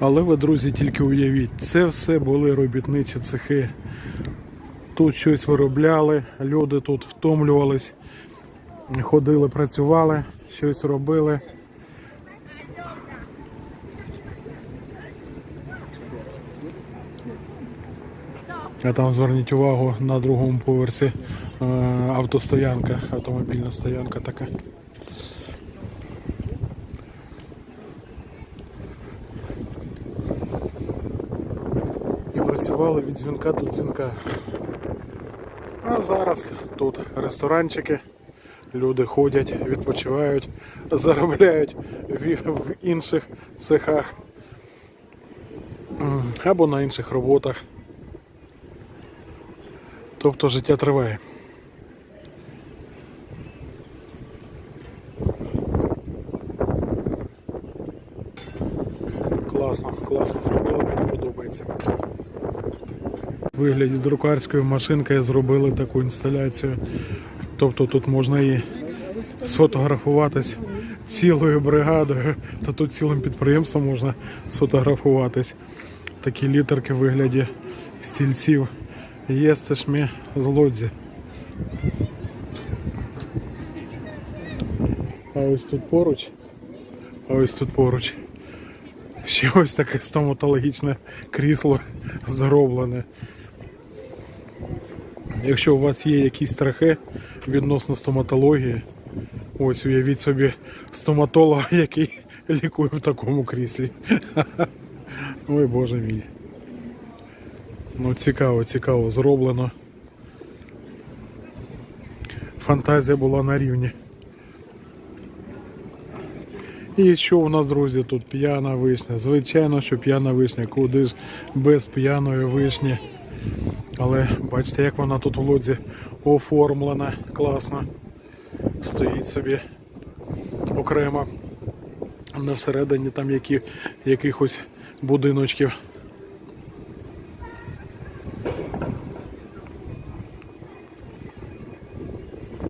Але ви, друзі, тільки уявіть, це все були робітничі цехи. Тут щось виробляли, люди тут втомлювались, ходили, працювали, щось робили. А там зверніть увагу на другому поверсі е, автостоянка, автомобільна стоянка така. Працювали від дзвінка до дзвінка. А зараз тут ресторанчики, люди ходять, відпочивають, заробляють в, інших цехах або на інших роботах. Тобто життя триває. Класно, класно зробили, мені подобається. Вигляді друкарської машинки зробили таку інсталяцію. Тобто тут можна і сфотографуватись цілою бригадою, та тут цілим підприємством можна сфотографуватись. Такі літерки в вигляді стільців. Єстиш мі з лодзі. А ось тут поруч. А ось тут поруч. Ще ось таке стоматологічне крісло зроблене. Якщо у вас є якісь страхи відносно стоматології, ось уявіть собі стоматолога, який лікує в такому кріслі. Ой боже мій. Ну цікаво, цікаво зроблено. Фантазія була на рівні. І що у нас, друзі, тут п'яна вишня. Звичайно, що п'яна вишня, куди ж без п'яної вишні. Але бачите, як вона тут в лодзі оформлена, класно. Стоїть собі окремо. На всередині там які, якихось будиночків.